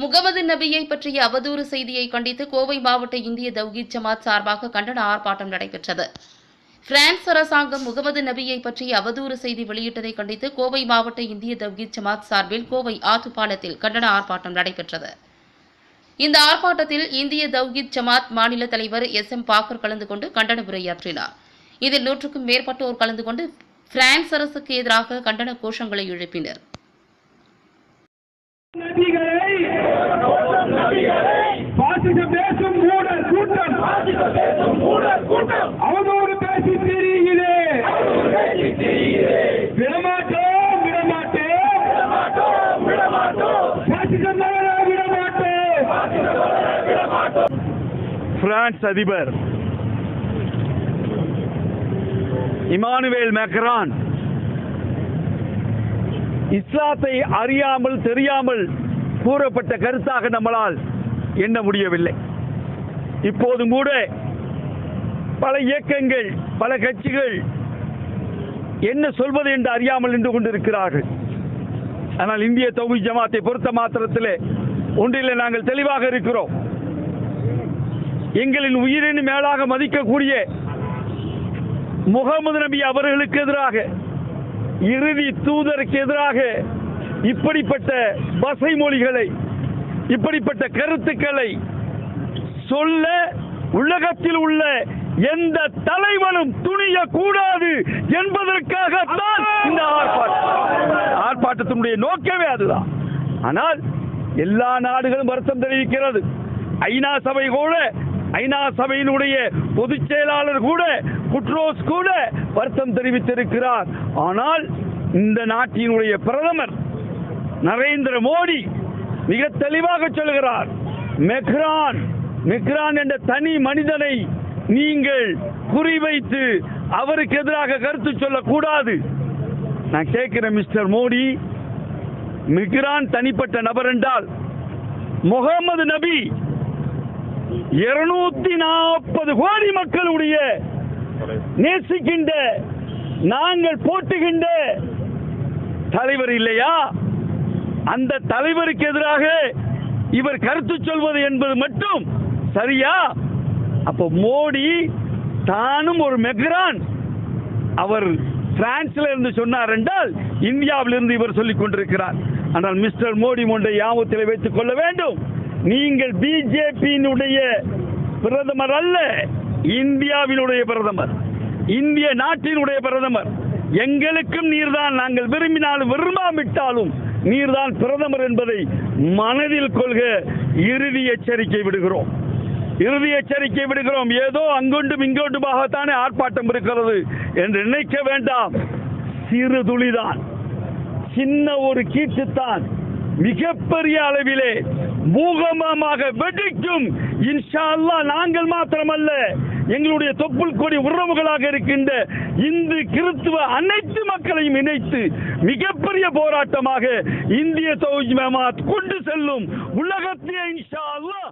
முகமது நபியை பற்றிய அவதூறு செய்தியை கண்டித்து கோவை மாவட்ட இந்திய தௌகித் ஜமாத் சார்பாக கண்டன ஆர்ப்பாட்டம் நடைபெற்றது. பிரான்ஸ் அரசாங்கம் முகமது நபியை பற்றிய அவதூறு செய்தி வெளியிட்டதை கண்டித்து கோவை மாவட்ட இந்திய தௌகித் ஜமாத் சார்பில் கோவை ஆத்துப்பாலத்தில் கண்டன ஆர்ப்பாட்டம் நடைபெற்றது. இந்த ஆர்ப்பாட்டத்தில் இந்திய தௌகித் ஜமாத் மாநில தலைவர் எஸ் எம் பாக்கர் கலந்து கொண்டு கண்டன உரையாற்றினார். இதில் நூற்றுக்கும் மேற்பட்டோர் கலந்து கொண்டு பிரான்ஸ் அரசுக்கு எதிராக கண்டன கோஷங்களை எழுப்பினர். நபிகளை பாசிசம் பேசும் மூடர் கூட்டம் அவனோடு பேசி தெரியுதே விடமாட்டோம் விடமாட்டோம் பாசிசம் வளர விடமாட்டோம் பிரான்ஸ் அதிபர் இமானுவேல் மேக்ரான். இஸ்லாத்தை அறியாமல் தெரியாமல் கூறப்பட்ட கருத்தாக நம்மளால் எண்ண முடியவில்லை. இப்போதும் கூட பல இயக்கங்கள் பல கட்சிகள் என்ன சொல்வது என்று அறியாமல் நின்று கொண்டிருக்கிறார்கள். ஆனால் இந்திய தொகுதி ஜமாத்தை பொறுத்த மாத்திரத்தில் ஒன்றில் நாங்கள் தெளிவாக இருக்கிறோம். எங்களின் உயிரின் மேலாக மதிக்கக்கூடிய முகமது நபி அவர்களுக்கு எதிராக இறுதி தூதருக்கு எதிராக இப்படிப்பட்ட பசை மொழிகளை இப்படிப்பட்ட கருத்துக்களை சொல்ல உலகத்தில் உள்ள எந்த தலைவனும் துணிய கூடாது என்பதற்காகத்தான் இந்த ஆர்ப்பாட்டம். ஆர்ப்பாட்டத்தினுடைய நோக்கமே அதுதான். ஆனால் எல்லா நாடுகளும் வருத்தம் தெரிவிக்கிறது. ஐநா சபை கூட ஐநா சபையினுடைய பொதுச் செயலாளர் கூட குட்ரோஸ் கூட வருத்தம் தெரிவித்திருக்கிறார். ஆனால் இந்த நாட்டினுடைய பிரதமர் நரேந்திர மோடி மிக தெளிவாக சொல்கிறார் மெக்ரான் மெக்ரான் என்ற தனி மனிதனை நீங்கள் குறிவைத்து அவருக்கு எதிராக கருத்து சொல்லக்கூடாது. நான் கேட்கிறேன் மிஸ்டர் மோடி மிக்ரான் தனிப்பட்ட நபர் என்றால் முகமது நபி இருநூத்தி நாற்பது கோடி மக்களுடைய நேசிக்கின்ற நாங்கள் போட்டுகின்ற தலைவர் இல்லையா? அந்த தலைவருக்கு எதிராக இவர் கருத்து சொல்வது என்பது மட்டும் சரியா? அப்ப மோடி தானும் ஒரு மெக்ரான். அவர் பிரான்ஸ்ல இருந்து சொன்னார் என்றால் இந்தியாவிலிருந்து இவர் சொல்லிக் கொண்டிருக்கிறார். ஆனால் மிஸ்டர் மோடி ஒன்றை யாபத்தில் வைத்துக் கொள்ள வேண்டும். நீங்கள் பிஜேபியினுடைய பிரதமர் அல்ல இந்தியாவினுடைய பிரதமர். இந்திய நாட்டினுடைய பிரதமர். எங்களுக்கும் நீர்தான் நாங்கள் விரும்பினாலும் விரும்பாவிட்டாலும் நீர்தான் பிரதமர் என்பதை மனதில் கொள்க. இறுதி எச்சரிக்கை விடுகிறோம். இறுதி எச்சரிக்கை விடுகிறோம். ஏதோ அங்கொண்டும் இங்கொண்டுமாகத்தானே ஆர்ப்பாட்டம் இருக்கிறது என்று நினைக்க வேண்டாம். சிறு துளிதான். சின்ன ஒரு கீச்சுத்தான் மிகப்பெரிய அளவிலே பூகம்பமாக வெடிக்கும். இன்ஷா அல்லாஹ் நாங்கள் மாத்திரமல்ல. எங்களுடைய தொப்புள் கொடி உறவுகளாக இருக்கின்ற இந்து கிறிஸ்துவ அனைத்து மக்களையும் இணைத்து மிகப்பெரிய போராட்டமாக இந்திய மேமாத் கொண்டு செல்லும் உலகத்திலே இன்ஷா அல்லாஹ்